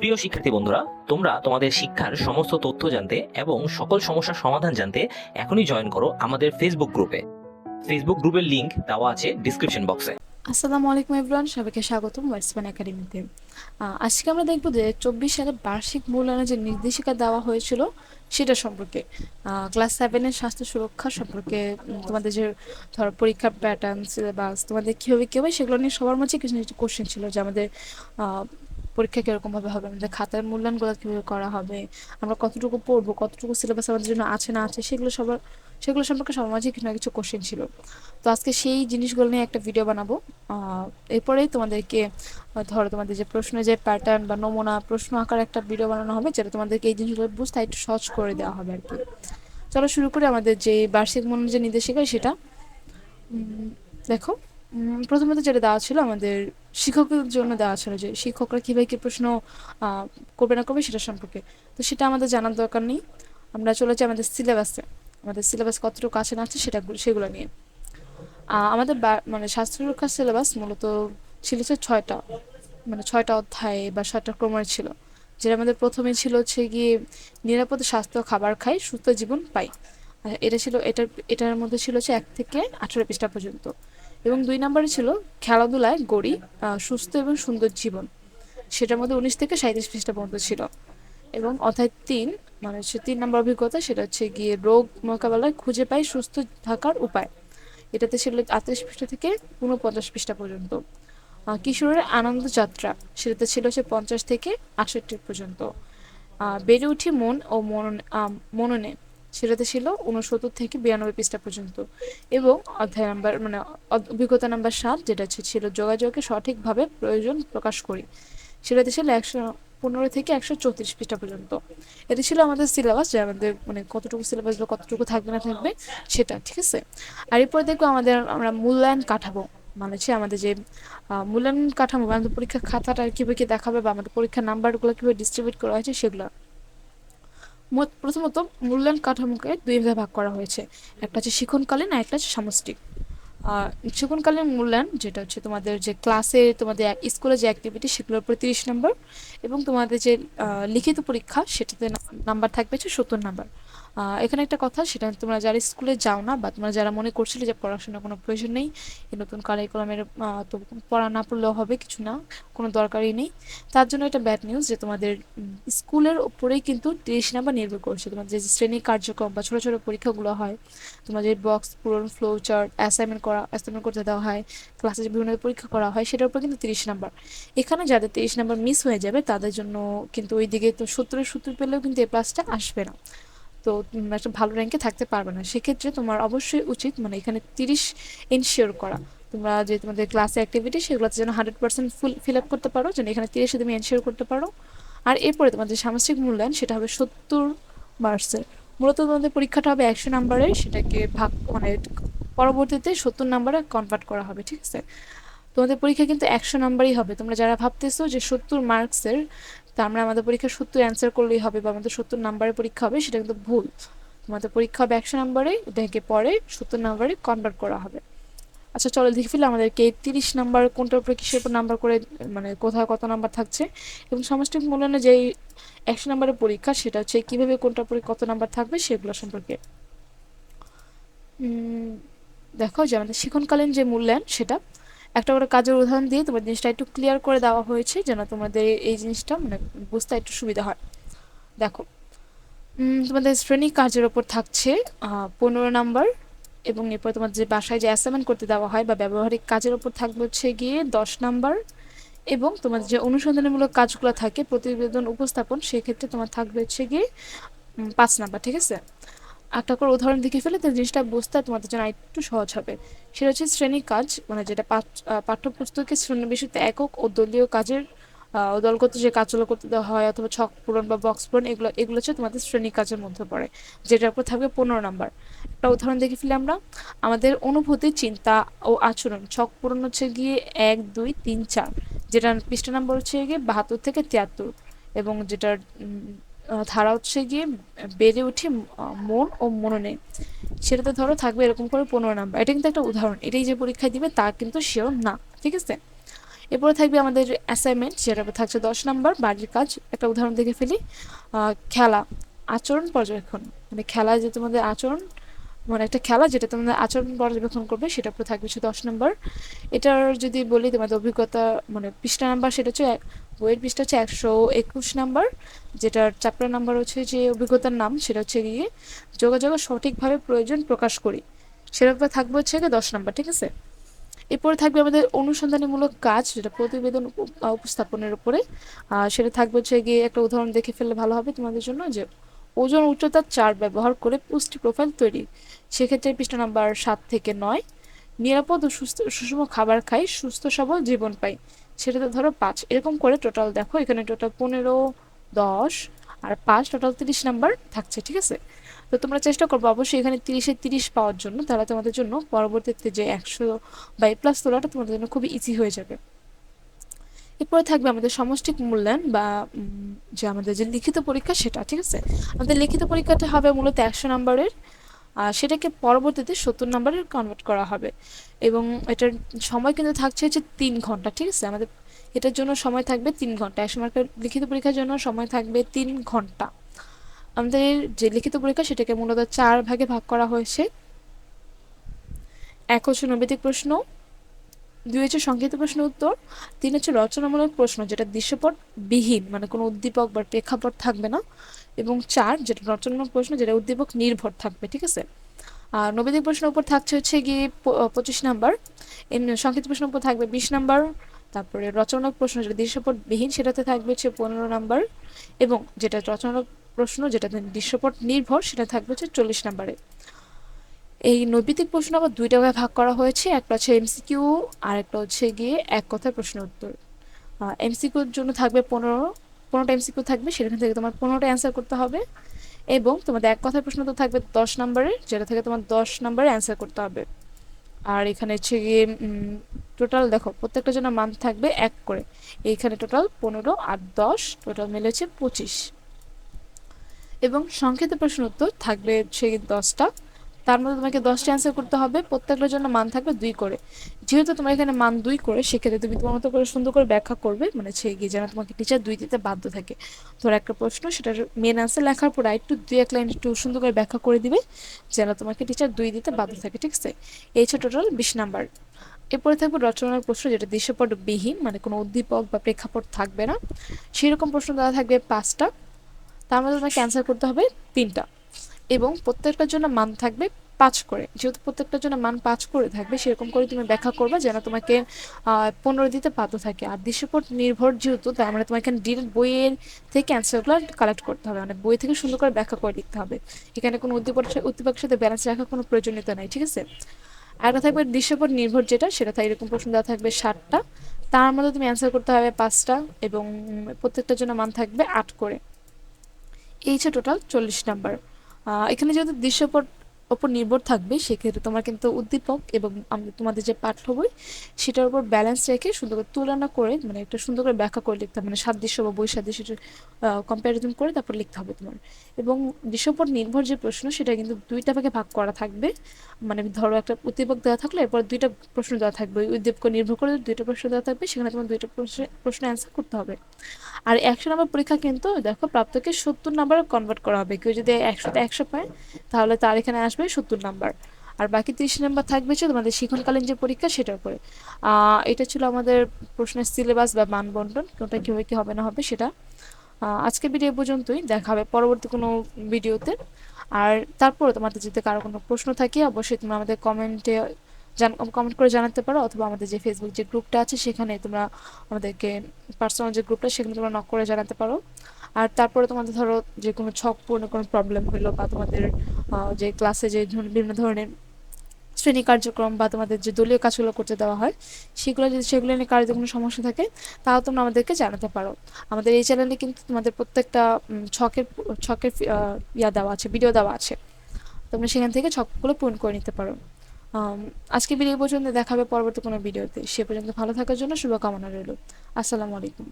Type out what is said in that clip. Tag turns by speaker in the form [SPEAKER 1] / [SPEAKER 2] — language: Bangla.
[SPEAKER 1] প্রিয় শিক্ষার্থী বন্ধুরা, তোমরা তোমাদের শিক্ষার সমস্ত তথ্য জানতে এবং সকল সমস্যার সমাধান জানতে এখনই জয়েন করো আমাদের ফেসবুক গ্রুপে ফেসবুক গ্রুপের লিংক দেওয়া আছে ডিসক্রিপশন বক্সে
[SPEAKER 2] আসসালামু আলাইকুম এভরিওয়ান সবাইকে স্বাগতম ওয়েস্টম্যান একাডেমিতে আজকে আমরা দেখব যে চব্বিশ সালে বার্ষিক মূল্যায়নের যে নির্দেশিকা দেওয়া হয়েছিল, সেটা সম্পর্কে। ক্লাস সেভেনের স্বাস্থ্য সুরক্ষা সম্পর্কে তোমাদের যে ধর পরীক্ষার প্যাটার্ন সিলেবাস তোমাদের কীভাবে কী হবে, সেগুলো নিয়ে সবার মাঝে কিছু কিছু কোশ্চেন ছিল, যে আমাদের পরীক্ষা কীরকমভাবে হবে? আমাদের খাতার মূল্যায়নগুলো কীভাবে করা হবে? আমরা কতটুকু পড়ব? কতটুকু সিলেবাস আমাদের জন্য আছে, না আছে? সেগুলো সবার, সেগুলো সম্পর্কে মাঝে কিছু না কিছু কোশ্চেন ছিল। তো আজকে সেই জিনিসগুলো নিয়ে একটা ভিডিও বানাবো। এরপরেই তোমাদেরকে ধরো তোমাদের যে প্রশ্নের যে প্যাটার্ন বা নমুনা, প্রশ্ন আকার একটা ভিডিও বানানো হবে, যেটা তোমাদেরকে এই জিনিসগুলো বুঝতে একটু সহজ করে দেওয়া হবে আর কি চলো শুরু করে আমাদের যে বার্ষিক মূল্য যে নির্দেশিকা সেটা। দেখো। প্রথমত যেটা দেওয়া ছিল আমাদের শিক্ষকদের জন্য দেওয়া ছিল যে শিক্ষকরা কীভাবে কী প্রশ্ন করবে না করবে সেটা সম্পর্কে। তো সেটা আমাদের জানার দরকার নেই। আমরা চলে যাই আমাদের সিলেবাসে আমাদের সিলেবাস কতটুকু আছে না আছে সেটা, সেগুলো নিয়ে। আমাদের মানে স্বাস্থ্য সুরক্ষার সিলেবাস মূলত ছিল হচ্ছে ছয়টা। মানে ছয়টা অধ্যায় বা ছয়টা ক্রমের ছিল। যেটা আমাদের প্রথমে ছিল হচ্ছে গিয়ে নিরাপদ স্বাস্থ্য খাবার খাই, সুস্থ জীবন পাই। এটা ছিল, এটার এটার মধ্যে ছিল হচ্ছে এক থেকে আঠেরো পৃষ্ঠা পর্যন্ত। এবং দুই নম্বরে ছিল খেলাধুলায় গড়ি সুস্থ এবং সুন্দর জীবন। সেটার মধ্যে উনিশ থেকে সাঁত্রিশ পৃষ্ঠা পর্যন্ত ছিল। এবং অধ্যায় তিন মানে হচ্ছে তিন নম্বর অভিজ্ঞতা, সেটা হচ্ছে গিয়ে রোগ মোকাবেলায় খুঁজে পাই সুস্থ থাকার উপায়। এটাতে ছিল আটত্রিশ পৃষ্ঠা থেকে উনপঞ্চাশ পৃষ্ঠা পর্যন্ত। কিশোরের আনন্দ যাত্রা, সেটাতে ছিল হচ্ছে পঞ্চাশ থেকে আটষট্টি পর্যন্ত। বেড়ে উঠি মন ও মনন মননে। সেটাতে ছিল উনসত্তর থেকে বিরানব্বই পৃষ্ঠা পর্যন্ত। এবং অধ্যায় নাম্বার মানে অভিজ্ঞতা নাম্বার সাত, যেটা ছিল যোগাযোগকে সঠিকভাবে প্রয়োজন প্রকাশ করি। সেটাতে ছিল একশো পনেরো থেকে একশো চৌত্রিশ পৃষ্ঠা পর্যন্ত। এটা ছিল আমাদের সিলেবাস যে আমাদের মানে কতটুকু সিলেবাস বা কতটুকু থাকবে না থাকবে সেটা, ঠিক আছে? আর এরপরে দেখব আমাদের, আমরা মূল্যায়ন কাঠামো মানে হচ্ছে আমাদের যে মূল্যায়ন কাঠামো বা আমাদের পরীক্ষার খাতাটা কীভাবে কী দেখাবে বা আমাদের পরীক্ষার নাম্বারগুলো কীভাবে ডিস্ট্রিবিউট করা হয়েছে সেগুলো। প্রথমত মূল্যায়ন কাঠামোকে দুই ভাগে ভাগ করা হয়েছে। একটা হচ্ছে শিক্ষণকালীন আর একটা হচ্ছে সামষ্টিক। শিক্ষণকালীন মূল্যায়ন, যেটা হচ্ছে তোমাদের যে ক্লাসে তোমাদের স্কুলে যে অ্যাক্টিভিটি সেগুলোর উপরে তিরিশ নম্বর এবং তোমাদের যে লিখিত পরীক্ষা, সেটাতে নাম্বার থাকবে হচ্ছে সত্তর নাম্বার এখানে একটা কথা, সেটা তোমরা যারা স্কুলে যাও না বা তোমরা যারা মনে করছিলে যে পড়াশোনার কোনো প্রয়োজন নেই, এই নতুন কারিকুলামের তো পড়া না পড়লেও হবে, কিছু না, কোনো দরকারই নেই। তার জন্য এটা ব্যাড নিউজ যে তোমাদের স্কুলের উপরেই কিন্তু তিরিশ নাম্বার নির্ভর করছে। তোমাদের যে শ্রেণি কার্যক্রম বা ছোটো ছোটো পরীক্ষাগুলো হয়, তোমাদের বক্স পূরণ ফ্লো চার্ট অ্যাসাইনমেন্ট করা অ্যাসাইনমেন্ট করতে দেওয়া হয় ক্লাসে যে বিভিন্ন পরীক্ষা করা হয়, সেটার উপর কিন্তু তিরিশ নাম্বার। এখানে যাদের তিরিশ নাম্বার মিস হয়ে যাবে, তাদের জন্য কিন্তু ওই দিকে তো সত্তরের সত্তর পেলেও কিন্তু এই প্লাসটা আসবে না। তো একটা ভালো র্যাঙ্কে থাকতে পারবে না। সেক্ষেত্রে তোমার অবশ্যই উচিত মানে এখানে তিরিশ এনশিওর করা। তোমরা যে তোমাদের ক্লাসে অ্যাক্টিভিটি সেগুলোতে যেন hundred percent full fill up করতে পারো, যেন এখানে তিরিশে তুমি এনশিওর করতে পারো। আর এরপরে তোমাদের সামাজিক মূল্যায়ন, সেটা হবে সত্তর মার্কসের মূলত তোমাদের পরীক্ষাটা হবে একশো নাম্বারের সেটাকে ভাগ মানে পরবর্তীতে সত্তর নাম্বারে কনভার্ট করা হবে, ঠিক আছে? তোমাদের পরীক্ষা কিন্তু একশো নাম্বারই হবে। তোমরা যারা ভাবতেছো যে সত্তর মার্কসের তা আমরা আমাদের পরীক্ষা সত্তর অ্যান্সার করলেই হবে বা আমাদের সত্তর নাম্বারের পরীক্ষা হবে, সেটা কিন্তু ভুল। তোমাদের পরীক্ষা হবে একশো নাম্বারে এটাকে পরে সত্তর নাম্বারে কনভার্ট করা হবে। আচ্ছা চলো দেখে ফেলে আমাদেরকে তিরিশ নাম্বার কোনটার উপরে কিসের উপর নাম্বার করে মানে কোথায় কত নাম্বার থাকছে। এবং সামষ্টিক মূল্যায়নে যেই একশো নাম্বারের পরীক্ষা, সেটা হচ্ছে কীভাবে কোনটার উপরে কত নাম্বার থাকবে, সেগুলো সম্পর্কে। দেখো যে আমাদের শিক্ষণকালীন যে মূল্যায়ন, সেটা একটা করে কাজের উদাহরণ দিয়ে তোমার জিনিসটা একটু ক্লিয়ার করে দেওয়া হয়েছে যেন তোমাদের এই জিনিসটা মানে বুঝতে একটু সুবিধা হয়। দেখো তোমাদের শ্রেণি কাজের ওপর থাকছে পনেরো নাম্বার এবং এরপর তোমার যে বাসায় যে অ্যাসাইনমেন্ট করতে দেওয়া হয় বা ব্যবহারিক কাজের ওপর থাকবে হচ্ছে গিয়ে দশ নাম্বার এবং তোমার যে অনুসন্ধানমূলক কাজগুলো থাকে, প্রতিবেদন উপস্থাপন, সেক্ষেত্রে তোমার থাকবে হচ্ছে গিয়ে পাঁচ নাম্বার, ঠিক আছে? একটা করে উদাহরণ দেখে ফেলে তো জিনিসটা বুঝতে তোমাদের জন্য একটু সহজ হবে। সেটা হচ্ছে শ্রেণি কাজ মানে যেটা পাঠ্যপুস্তকে শ্রেণীবিষয়িত একক ও দলীয় কাজের দলগত যে কাজগুলো করতে দেওয়া হয়, অথবা ছক পূরণ বা বক্স পূরণ, এগুলো এগুলো হচ্ছে তোমাদের শ্রেণি কাজের মধ্যে পড়ে, যেটার উপর থাকবে পনেরো নাম্বার। একটা উদাহরণ দেখে ফেলে আমরা। আমাদের অনুভূতি, চিন্তা ও আচরণ, ছক পূরণ হচ্ছে গিয়ে এক, দুই, তিন, চার, যেটার পৃষ্ঠা নাম্বার হচ্ছে গিয়ে বাহাত্তর থেকে তিয়াত্তর, এবং যেটার ধারা হচ্ছে গিয়ে বেড়ে উঠে মন ও মননে সেটাতে ধরো থাকবে এরকম করে পনেরো নাম্বার। এটা কিন্তু একটা উদাহরণ। এটাই যে পরীক্ষায় দিবে তা কিন্তু শিওর না, ঠিক আছে? এরপরে থাকবে আমাদের অ্যাসাইনমেন্ট যেটা থাকছে দশ নাম্বার, বাড়ির কাজ। একটা উদাহরণ দেখে ফেলি। খেলা, আচরণ পর্যবেক্ষণ। মানে খেলায় যে তোমাদের আচরণ মানে একটা খেলা যেটা তোমাদের আচরণ পর্যবেক্ষণ করবে সেটা উপরে থাকবে হচ্ছে দশ নম্বর। এটার যদি বলি তোমাদের অভিজ্ঞতা মানে পৃষ্ঠা নাম্বার, সেটা হচ্ছে বইয়ের পৃষ্ঠা হচ্ছে একশো একুশ নাম্বার, যেটার চ্যাপ্টার নাম্বার হচ্ছে যে অভিজ্ঞতার নাম, সেটা হচ্ছে গিয়ে যোগাযোগের সঠিকভাবে প্রয়োজন প্রকাশ করি। উপরে থাকবে হচ্ছে গিয়ে দশ নাম্বার, ঠিক আছে? এরপরে থাকবে আমাদের অনুসন্ধানীমূলক কাজ, যেটা প্রতিবেদন উপস্থাপনের উপরে। সেটা থাকবে হচ্ছে গিয়ে একটা উদাহরণ দেখে ফেললে ভালো হবে তোমাদের জন্য, যে ওজন উচ্চতার চার্ট ব্যবহার করে পুষ্টি প্রোফাইল তৈরি। সেক্ষেত্রে পৃষ্ঠা নাম্বার সাত থেকে নয়, নিরাপদ ও সুস্থ, সুষম খাবার খাই, সুস্থ সবল জীবন পাই। সেটাতে ধরো পাঁচ, এরকম করে টোটাল দেখো, এখানে টোটাল পনেরো, দশ, আর পাঁচ টোটাল তিরিশ নাম্বার থাকছে, ঠিক আছে? তো তোমরা চেষ্টা করব অবশ্যই এখানে তিরিশে তিরিশ পাওয়ার জন্য, তাহলে তোমাদের জন্য পরবর্তীতে যে একশো বা এ প্লাস তোলাটা তোমাদের জন্য খুবই ইজি হয়ে যাবে। এরপরে থাকবে আমাদের সমষ্টিক মূল্যায়ন বা যে আমাদের যে লিখিত পরীক্ষা সেটা, ঠিক আছে? আমাদের লিখিত পরীক্ষাটা হবে মূলত একশো নাম্বারের সেটাকে পরবর্তীতে সত্তর নাম্বারের কনভার্ট করা হবে। এবং এটার সময় কিন্তু থাকছে হচ্ছে তিন ঘণ্টা, ঠিক আছে? আমাদের এটার জন্য সময় থাকবে তিন ঘণ্টা। একশো মার্কের লিখিত পরীক্ষার জন্য সময় থাকবে তিন ঘণ্টা। আমাদের যে লিখিত পরীক্ষা, সেটাকে মূলত চার ভাগে ভাগ করা হয়েছে। এক হচ্ছে নৈবেদিক প্রশ্ন, দুই হচ্ছে সংক্ষিপ্ত প্রশ্ন উত্তর, তিন হচ্ছে রচনামূলক প্রশ্ন, যেটা দৃশ্যপট বিহীন মানে কোনো উদ্দীপক বা প্রেক্ষাপট থাকবে না। এবং চার, যেটা রচনামূলক প্রশ্ন, যেটা উদ্দীপক নির্ভর থাকবে, ঠিক আছে? আর নৈবেদিক প্রশ্নের উপর থাকছে হচ্ছে গিয়ে পঁচিশ নাম্বার। সংক্ষিপ্ত প্রশ্নের উপর থাকবে বিশ নাম্বার। তারপরে রচনামূলক প্রশ্ন, যেটা দৃশ্যপট বিহীন সেটাতে থাকবে হচ্ছে পনেরো নাম্বার। এবং যেটা রচনামূলক প্রশ্ন, যেটা দৃশ্যপট নির্ভর, সেটা থাকবে হচ্ছে চল্লিশ নাম্বারে। এই নৈবিত্তিক প্রশ্ন আবার দুইটা ভাগে ভাগ করা হয়েছে, একটা হচ্ছে এমসিকিউ আর একটা হচ্ছে গিয়ে এক কথায় প্রশ্ন উত্তর। এমসিকিউর জন্য থাকবে পনেরো পনেরোটা এমসিকিউ থাকবে, সেখান থেকে তোমার পনেরোটা অ্যান্সার করতে হবে। এবং তোমাদের এক কথায় প্রশ্ন তো থাকবে দশ নম্বরের যেটা থেকে তোমার দশ নম্বরে অ্যান্সার করতে হবে। আর এখানে হচ্ছে গিয়ে টোটাল দেখো প্রত্যেকটা জন্য মান থাকবে এক করে। এইখানে টোটাল পনেরো আর দশ টোটাল মিলে হচ্ছে পঁচিশ। এবং সংক্ষিপ্ত প্রশ্ন উত্তর থাকবে হচ্ছে দশটা। তার মধ্যে তোমাকে দশটা অ্যান্সার করতে হবে, প্রত্যেকটার জন্য মান থাকবে দুই করে। যেহেতু তোমার এখানে মান দুই করে, সেক্ষেত্রে তুমি তোমার মতো করে সুন্দর করে ব্যাখ্যা করবে মানে হচ্ছে গিয়ে যেন তোমাকে টিচার দুই দিতে বাধ্য থাকে। ধর একটা প্রশ্ন, সেটার মেন অ্যান্সার লেখার পর একটু দুই এক লাইন একটু সুন্দর করে ব্যাখ্যা করে দিবে, যেন তোমাকে টিচার দুই দিতে বাধ্য থাকে, ঠিক আছে? এই হচ্ছে টোটাল বিশ নাম্বার। এরপরে থাকবে রচনার প্রশ্ন, যেটা দৃশ্যপট বিহীন মানে কোনো উদ্দীপক বা প্রেক্ষাপট থাকবে না। সেরকম প্রশ্ন দেওয়া থাকবে পাঁচটা। তার মধ্যে তোমাকে অ্যান্সার করতে হবে তিনটা। এবং প্রত্যেকটার জন্য মান থাকবে পাঁচ করে। যেহেতু প্রত্যেকটার জন্য মান পাঁচ করে থাকবে, সেরকম করে তুমি ব্যাখ্যা করবে যেন তোমাকে পনেরো দিতে বাধ্য থাকে। আর দৃশ্যপট নির্ভর যেহেতু তার মানে তোমাকে ডিরেক্ট বইয়ের থেকে অ্যান্সারগুলো কালেক্ট করতে হবে। মানে বই থেকে সুন্দর করে ব্যাখ্যা করে লিখতে হবে। এখানে কোনো উদ্দীপক উদ্দীপকের সাথে ব্যালেন্স রাখার কোনো প্রয়োজনীয়তা নাই, ঠিক আছে? আর একটা থাকবে দৃশ্যপট নির্ভর যেটা, সেটা তাই এরকম প্রশ্ন দেওয়া থাকবে ষাটটা তার মধ্যে তুমি অ্যান্সার করতে হবে পাঁচটা এবং প্রত্যেকটার জন্য মান থাকবে আট করে। এই হচ্ছে টোটাল চল্লিশ নাম্বার এখানে যেহেতু দৃশ্যপট ওপর নির্ভর থাকবে, সেক্ষেত্রে তোমার কিন্তু উদ্দীপক এবং তোমাদের যে পাঠ্য বই, সেটার উপর ব্যালেন্স রেখে সুন্দর করে তুলনা করে মানে একটা সুন্দর করে ব্যাখ্যা করে লিখতে হবে মানে সাদৃশ্য বা বই সাদৃশ্য কম্প্যারিজন করে তারপর লিখতে হবে তোমার। এবং দৃশ্যপট নির্ভর যে প্রশ্ন, সেটা কিন্তু দুইটা ভাগে ভাগ করা থাকবে। মানে ধরো একটা উদ্দীপক দেওয়া থাকলে, এরপর দুইটা প্রশ্ন দেওয়া থাকবে। ওই উদ্দীপক নির্ভর করে দুইটা প্রশ্ন দেওয়া থাকবে, সেখানে তোমার দুইটা প্রশ্ন অ্যান্সার করতে হবে। আর একশো নম্বর পরীক্ষা কিন্তু, দেখো প্রাপ্তকে সত্তর নাম্বারে কনভার্ট করা হবে। কেউ যদি একশোতে একশো পায়, তাহলে তার এখানে আসবে সত্তর নাম্বার। আর বাকি তিরিশ নাম্বার থাকবে হচ্ছে তোমাদের শিক্ষণকালীন যে পরীক্ষা সেটার উপরে। এটা ছিল আমাদের প্রশ্নের সিলেবাস বা মান বন্টন কোনটা কীভাবে কী হবে না হবে সেটা। আজকের ভিডিও পর্যন্তই, দেখা হবে পরবর্তী কোনো ভিডিওতে আর তারপরে তোমাদের যদি কারও কোনো প্রশ্ন থাকে, অবশ্যই তোমরা আমাদের কমেন্টে জান কমেন্ট করে জানাতে পারো, অথবা আমাদের যে ফেসবুক যে গ্রুপটা আছে সেখানে তোমরা আমাদেরকে পার্সোনাল যে গ্রুপটা সেখানে তোমরা নক করে জানাতে পারো। আর তারপরে তোমাদের ধরো যে কোনো ছক পূর্ণ কোনো প্রবলেম হলো বা তোমাদের যে ক্লাসে যে বিভিন্ন ধরনের শ্রেণি কার্যক্রম বা তোমাদের যে দলীয় কাজগুলো করতে দেওয়া হয়, সেগুলো যদি সেগুলো নিয়ে কারও কোনো সমস্যা থাকে, তাও তোমরা আমাদেরকে জানাতে পারো। আমাদের এই চ্যানেলে কিন্তু তোমাদের প্রত্যেকটা ছকের ছকের ইয়া দেওয়া আছে ভিডিও দেওয়া আছে। তোমরা সেখান থেকে ছকগুলো পূরণ করে নিতে পারো। আজকে ভিডিও পর্যন্ত দেখাবে পরবর্তী কোনো ভিডিওতে সে পর্যন্ত ভালো থাকার জন্য শুভকামনা রইল। আসসালামু আলাইকুম।